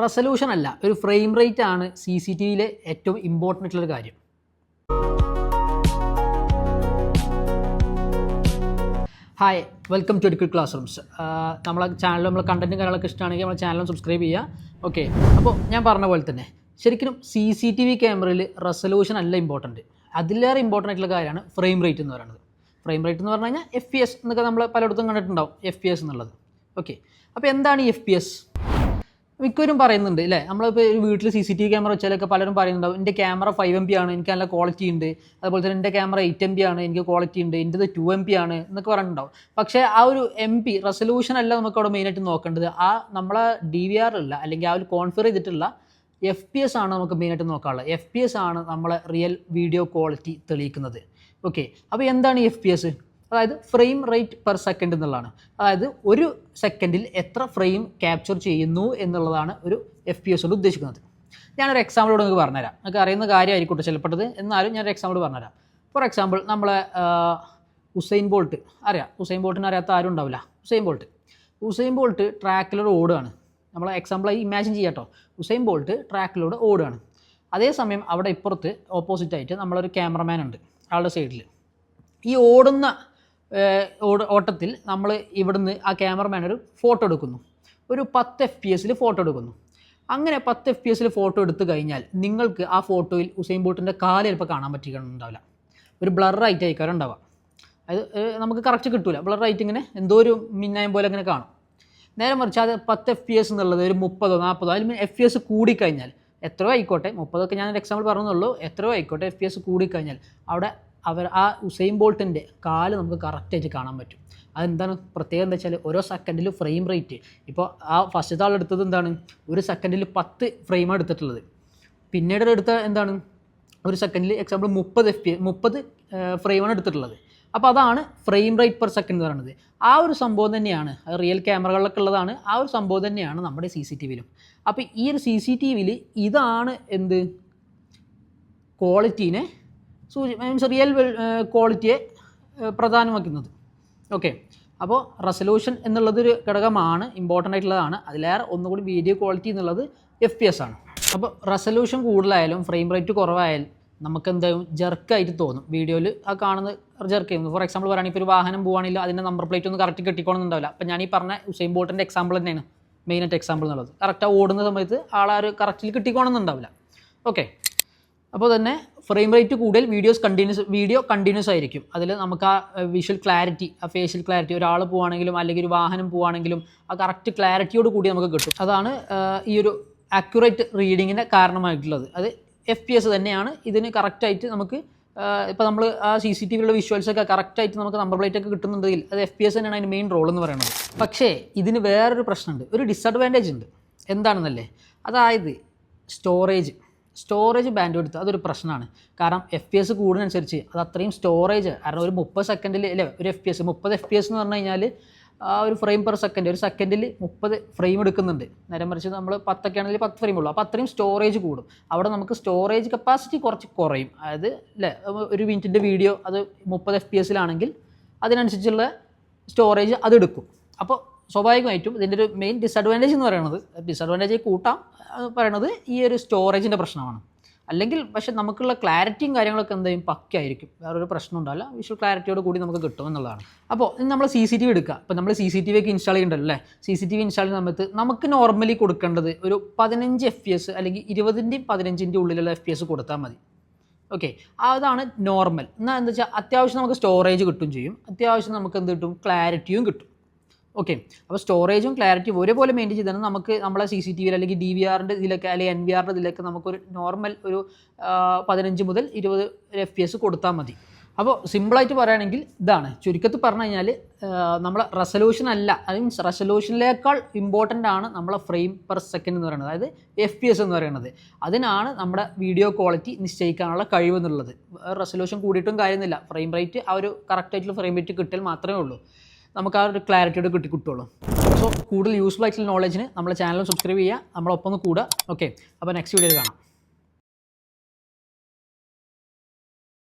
Resolution അല്ല ഒരു frame rate ആണ് സി സി ടി വിയിലെ ഏറ്റവും ഇമ്പോർട്ടന്റ് ആയിട്ടുള്ളൊരു കാര്യം. Hi welcome to educate classrooms നമ്മളെ ചാനൽ നമ്മളെ കണ്ടന്റും കാര്യങ്ങളൊക്കെ ഇഷ്ടമാണെങ്കിൽ നമ്മളെ ചാനലും സബ്സ്ക്രൈബ് ചെയ്യുക. ഓക്കെ അപ്പോൾ ഞാൻ പറഞ്ഞ പോലെ തന്നെ ശരിക്കും സി സി ടി വി ക്യാമറയിൽ റെസൊല്യൂഷൻ അല്ല ഇമ്പോർട്ടന്റ് അതിലേറെ ഇമ്പോർട്ടന്റ് ആയിട്ടുള്ള കാര്യമാണ് ഫ്രെയിം റേറ്റ് എന്ന് പറയുന്നത്. ഫ്രെയിം റേറ്റ് എന്ന് പറഞ്ഞു കഴിഞ്ഞാൽ എഫ് പി എസ് എന്നൊക്കെ നമ്മൾ പലയിടത്തും കണ്ടിട്ടുണ്ടാവും എഫ് പി എസ് എന്നുള്ളത്. ഓക്കെ അപ്പോൾ എന്താണ് ഈ എഫ് പി എസ് മിക്കവരും പറയുന്നുണ്ട് അല്ലേ നമ്മളിപ്പോൾ വീട്ടിൽ C C T V camera വെച്ചാലൊക്കെ പലരും പറയുന്നുണ്ടാവും എന്റെ ക്യാമറ ഫൈവ് എം പി ആണ് എനിക്ക് നല്ല ക്വാളിറ്റി ഉണ്ട്. അതുപോലെ തന്നെ എന്റെ ക്യാമറ എയ്റ്റ് എം പി ആണ് എനിക്ക് ക്വാളിറ്റി ഉണ്ട് എന്റെത് ടു എം പി ആണ് എന്നൊക്കെ പറഞ്ഞിട്ടുണ്ടാവും. പക്ഷേ ആ ഒരു എം പി റെസൊല്യൂഷൻ അല്ല നമുക്ക് അവിടെ മെയിനായിട്ട് നോക്കേണ്ടത്. ആ നമ്മളെ ഡി വി അല്ല അല്ലെങ്കിൽ ആ ഒരു കോൺഫിഗർ ചെയ്തിട്ടുള്ള എഫ് പി എസ് ആണ് നമുക്ക് മെയിനായിട്ട് നോക്കാനുള്ളത്. എഫ് പി എസ് ആണ് നമ്മളെ റിയൽ വീഡിയോ ക്വാളിറ്റി തെളിയിക്കുന്നത്. ഓക്കെ അപ്പോൾ എന്താണ് എഫ് പി എസ് അതായത് ഫ്രെയിം റേറ്റ് പെർ സെക്കൻഡ് എന്നുള്ളതാണ്. അതായത് ഒരു സെക്കൻഡിൽ എത്ര ഫ്രെയിം ക്യാപ്ചർ ചെയ്യുന്നു എന്നുള്ളതാണ് ഒരു എഫ് പി എസ് കൊണ്ട് ഉദ്ദേശിക്കുന്നത്. ഞാനൊരു എക്സാമ്പിളോട് നിങ്ങൾക്ക് പറഞ്ഞുതരാം. നിങ്ങൾക്ക് അറിയുന്ന കാര്യമായിരിക്കട്ടെ ചിലപ്പെട്ടത്. എന്നാലും ഞാനൊരു എക്സാമ്പിൾ പറഞ്ഞുതരാം. ഫോർ എക്സാമ്പിൾ നമ്മളെ ഉസൈൻ ബോൾട്ട് അറിയാം. ഉസൈൻ ബോൾട്ടിന് അറിയാത്ത ആരും ഉണ്ടാവില്ല. ഉസൈൻ ബോൾട്ട് ഉസൈൻ ബോൾട്ട് ട്രാക്കിലൂടെ ഓടുകയാണ്. നമ്മൾ എക്സാമ്പിളായി ഇമാജിൻ ചെയ്യാട്ടോ ഉസൈൻ ബോൾട്ട് ട്രാക്കിലൂടെ ഓടുകയാണ്. അതേസമയം അവിടെ ഇപ്പുറത്ത് ഓപ്പോസിറ്റായിട്ട് നമ്മളൊരു ക്യാമറമാൻ ഉണ്ട്. ആളുടെ സൈഡിൽ ഈ ഓടുന്ന ഓട്ടത്തിൽ നമ്മൾ ഇവിടുന്ന് ആ ക്യാമറമാൻ ഒരു ഫോട്ടോ എടുക്കുന്നു. ഒരു പത്ത് എഫ് പി എസിൽ ഫോട്ടോ എടുക്കുന്നു. അങ്ങനെ പത്ത് എഫ് പി എസിൽ ഫോട്ടോ എടുത്തു കഴിഞ്ഞാൽ നിങ്ങൾക്ക് ആ ഫോട്ടോയിൽ ഉസൈൻ ബോട്ടിന്റെ കാൽ ചിലപ്പോൾ കാണാൻ പറ്റിയിട്ടുണ്ടാവില്ല. ഒരു ബ്ലറായിട്ട് ആയിക്കാരം ഉണ്ടാവുക അത് നമുക്ക് കറക്റ്റ് കിട്ടില്ല ബ്ലറായിട്ട് ഇങ്ങനെ എന്തോ ഒരു മിന്നായം പോലെ അങ്ങനെ കാണും. നേരെ മറിച്ച് അത് പത്ത് എഫ് പി എസ് എന്നുള്ളത് ഒരു മുപ്പതോ നാൽപ്പതോ അതിൽ എഫ് പി എസ് കൂടിക്കഴിഞ്ഞാൽ എത്രയോ ആയിക്കോട്ടെ മുപ്പതൊക്കെ ഞാൻ എക്സാമ്പിൾ പറഞ്ഞുള്ളൂ എത്രയോ ആയിക്കോട്ടെ എഫ് പി എസ് കൂടിക്കഴിഞ്ഞാൽ അവിടെ അവർ ആ ഉസൈൻ ബോൾട്ടിന്റെ കാൽ നമുക്ക് കറക്റ്റായിട്ട് കാണാൻ പറ്റും. അതെന്താണ്? പ്രത്യേകം എന്താ വെച്ചാൽ ഓരോ സെക്കൻഡിൽ ഫ്രെയിം റേറ്റ് ഇപ്പോൾ ആ ഫസ്റ്റ് ആൾ എടുത്തത് എന്താണ്? ഒരു സെക്കൻഡിൽ പത്ത് ഫ്രെയിമാണ് എടുത്തിട്ടുള്ളത്. പിന്നീട് എടുത്ത എന്താണ്? ഒരു സെക്കൻഡിൽ എക്സാമ്പിൾ മുപ്പത് എഫ് പി മുപ്പത് ഫ്രെയിമാണ് എടുത്തിട്ടുള്ളത്. അപ്പോൾ അതാണ് ഫ്രെയിം റേറ്റ് പെർ സെക്കൻഡ് എന്ന് പറയുന്നത്. ആ ഒരു സംഭവം തന്നെയാണ് അത് റിയൽ ക്യാമറകളിലൊക്കെ ഉള്ളതാണ് ആ ഒരു സംഭവം തന്നെയാണ് നമ്മുടെ സി സി ടി വിയിലും അപ്പോൾ ഈ ഒരു സി സി ടി വിയിൽ ഇതാണ് എന്ത്? ക്വാളിറ്റീനെ സൂചി മീൻസ് റിയൽ ക്വാളിറ്റിയെ പ്രധാനമാക്കുന്നത്. ഓക്കെ അപ്പോൾ റെസൊല്യൂഷൻ എന്നുള്ളതൊരു ഘടകമാണ് ഇമ്പോർട്ടന്റ് ആയിട്ടുള്ളതാണ്. അതിലേറെ ഒന്നുകൂടി വീഡിയോ ക്വാളിറ്റി എന്നുള്ളത് എഫ് പി എസ് ആണ്. അപ്പോൾ റെസൊല്യൂഷൻ കൂടുതലായാലും ഫ്രെയിം റേറ്റ് കുറവായാലും നമുക്ക് എന്തായാലും ജെർക്കായിട്ട് തോന്നും വീഡിയോയിൽ ആ കാണുന്ന ജർക്ക് ചെയ്യുന്നു ഫോർ എക്സാമ്പിൾ പറയുകയാണെങ്കിൽ ഇപ്പോൾ ഒരു വാഹനം പോകുകയാണെങ്കിൽ അതിന്റെ നമ്പർ പ്ലേറ്റ് ഒന്ന് കറക്റ്റ് കിട്ടിക്കോണമെന്നുണ്ടാവില്ല അപ്പോൾ ഞാൻ ഈ പറഞ്ഞ ഉസൈൻ ബോട്ടിന്റെ എക്സാമ്പിൾ തന്നെയാണ് മെയിനായിട്ട് എക്സാമ്പിൾ എന്നുള്ളത്. കറക്റ്റ് ഓടുന്ന സമയത്ത് ആളാ ഒരു കറക്റ്റിൽ കിട്ടിക്കോണമെന്നുണ്ടാവില്ല ഓക്കെ അപ്പോൾ തന്നെ ഫ്രെയിം റേറ്റ് കൂടുതൽ വീഡിയോസ് കണ്ടിന്യൂസ് വീഡിയോ കണ്ടിന്യൂസ് ആയിരിക്കും. അതിൽ നമുക്ക് ആ വിഷ്വൽ ക്ലാരിറ്റി ആ ഫേഷ്യൽ ക്ലാരിറ്റി ഒരാൾ പോവാണെങ്കിലും അല്ലെങ്കിൽ ഒരു വാഹനം പോവാണെങ്കിലും ആ കറക്റ്റ് ക്ലാരിറ്റിയോട് കൂടി നമുക്ക് കിട്ടും. അതാണ് ഈ ഒരു ആക്യുറേറ്റ് റീഡിങ്ങിന്റെ കാരണമായിട്ടുള്ളത്. അത് എഫ് പി എസ് തന്നെയാണ്. ഇതിന് കറക്റ്റായിട്ട് നമുക്ക് ഇപ്പോൾ നമ്മൾ ആ സി സി ടി വിയിലുള്ള വിഷ്വൽസൊക്കെ കറക്റ്റായിട്ട് നമുക്ക് നമ്പർ പ്ലേറ്റ് ഒക്കെ കിട്ടുന്നുണ്ടെങ്കിൽ അത് എഫ് പി എസ് തന്നെയാണ് അതിന് മെയിൻ റോൾ എന്ന് പറയുന്നത്. പക്ഷേ ഇതിന് വേറൊരു പ്രശ്നമുണ്ട്. ഒരു ഡിസഡ്വാന്റേജ് ഉണ്ട്. എന്താണെന്നല്ലേ? അതായത് സ്റ്റോറേജ് സ്റ്റോറേജ് ബാൻഡ് എടുത്ത് അതൊരു പ്രശ്നമാണ്. കാരണം എഫ് പി എസ് കൂടുന്നതനുസരിച്ച് അത് അത്രയും സ്റ്റോറേജ് കാരണം ഒരു മുപ്പത് സെക്കൻഡിൽ അല്ലേ ഒരു എഫ് പി എസ് മുപ്പത് എഫ് പി എസ് എന്ന് പറഞ്ഞു കഴിഞ്ഞാൽ ഒരു ഫ്രെയിം പെർ സെക്കൻഡ് ഒരു സെക്കൻഡിൽ മുപ്പത് ഫ്രെയിം എടുക്കുന്നുണ്ട്. നേരെ മറിച്ച് നമ്മൾ പത്തൊക്കെ ആണെങ്കിൽ പത്ത് ഫ്രെയിം ഉള്ളൂ. അപ്പോൾ അത്രയും സ്റ്റോറേജ് കൂടും. അവിടെ നമുക്ക് സ്റ്റോറേജ് കപ്പാസിറ്റി കുറച്ച് കുറയും. അതായത് അല്ലേ ഒരു മിനിറ്റിന്റെ വീഡിയോ അത് മുപ്പത് എഫ് പി എസിലാണെങ്കിൽ അതിനനുസരിച്ചുള്ള സ്റ്റോറേജ് അതെടുക്കും അപ്പോൾ സ്വാഭാവികമായിട്ടും ഇതിന്റെ ഒരു മെയിൻ ഡിസഡ്വാന്റേജ് എന്ന് പറയുന്നത് ഡിസഡ്വാന്റേജ് കൂട്ടാം എന്ന് പറയുന്നത് ഈ ഒരു സ്റ്റോറേജിന്റെ പ്രശ്നമാണ്. അല്ലെങ്കിൽ പക്ഷെ നമുക്കുള്ള ക്ലാരിറ്റിയും കാര്യങ്ങളൊക്കെ എന്തെയും പക്കയായിരിക്കും വേറൊരു പ്രശ്നം ഉണ്ടാവില്ല. വിഷ്വൽ ക്ലാരിറ്റിയോട് കൂടി നമുക്ക് കിട്ടും എന്നുള്ളതാണ്. അപ്പോൾ ഇനി നമ്മൾ സി സി ടി വി എടുക്കുക. ഇപ്പോൾ നമ്മൾ സി സി ടി വി ഒക്കെ ഇൻസ്റ്റാൾ ചെയ്യുന്നുണ്ടല്ലോ അല്ലേ? C C T V install ചെയ്യുന്ന സമയത്ത് നമുക്ക് നോർമലി കൊടുക്കേണ്ടത് ഒരു പതിനഞ്ച് എഫ് പി എസ് അല്ലെങ്കിൽ ഇരുപതിന്റെയും പതിനഞ്ചിന്റെ ഉള്ളിലുള്ള എഫ് പി എസ് കൊടുത്താൽ മതി. ഓക്കെ അതാണ് നോർമൽ എന്നാൽ എന്താ വെച്ചാൽ അത്യാവശ്യം നമുക്ക് സ്റ്റോറേജ് കിട്ടും ചെയ്യും. അത്യാവശ്യം നമുക്ക് എന്ത് കിട്ടും? ക്ലാരിറ്റിയും കിട്ടും. ഓക്കെ അപ്പോൾ സ്റ്റോറേജും ക്ലാരിറ്റിയും ഒരേപോലെ മെയിന്റെയിൻ ചെയ്താൽ നമുക്ക് നമ്മളെ സി സി ടി വിയിൽ അല്ലെങ്കിൽ ഡി വി ആറിന്റെ ഇതിലൊക്കെ അല്ലെങ്കിൽ എൻ വി ആറിന്റെ ഇതിലൊക്കെ നമുക്കൊരു നോർമൽ ഒരു പതിനഞ്ച് മുതൽ ഇരുപത് എഫ് പി എസ് കൊടുത്താൽ മതി. അപ്പോൾ സിമ്പിളായിട്ട് പറയുകയാണെങ്കിൽ ഇതാണ്. ചുരുക്കത്തിൽ പറഞ്ഞു കഴിഞ്ഞാൽ നമ്മളെ റെസൊല്യൂഷൻ അല്ല. അത് മീൻസ് റെസൊല്യൂഷനിലേക്കാൾ ഇമ്പോർട്ടന്റ് ആണ് നമ്മളെ ഫ്രെയിം പെർ സെക്കൻഡ് എന്ന് പറയുന്നത്. അതായത് എഫ് പി എസ് എന്ന് പറയുന്നത്. അതിനാണ് നമ്മുടെ വീഡിയോ ക്വാളിറ്റി നിശ്ചയിക്കാനുള്ള കഴിവെന്നുള്ളത് റെസൊല്യൂഷൻ കൂടിയിട്ടും കാര്യമൊന്നുമില്ല. ഫ്രെയിം റേറ്റ് ആ ഒരു കറക്റ്റ് ആയിട്ടുള്ള ഫ്രെയിം റേറ്റ് കിട്ടിയാൽ മാത്രമേ ഉള്ളൂ. നമുക്ക് ആ ഒരു ക്ലാരിറ്റിയോട് കിട്ടി കിട്ടുള്ളൂ. സോ കൂടുതൽ യൂസ്ഫുൾ ആയിട്ടുള്ള നോളജിന് നമ്മുടെ ചാനൽ സബ്സ്ക്രൈബ് ചെയ്യുക. നമ്മളൊപ്പം ഒന്ന് കൂടുക. ഓക്കെ അപ്പോൾ നെക്സ്റ്റ് വീഡിയോയിൽ കാണാം.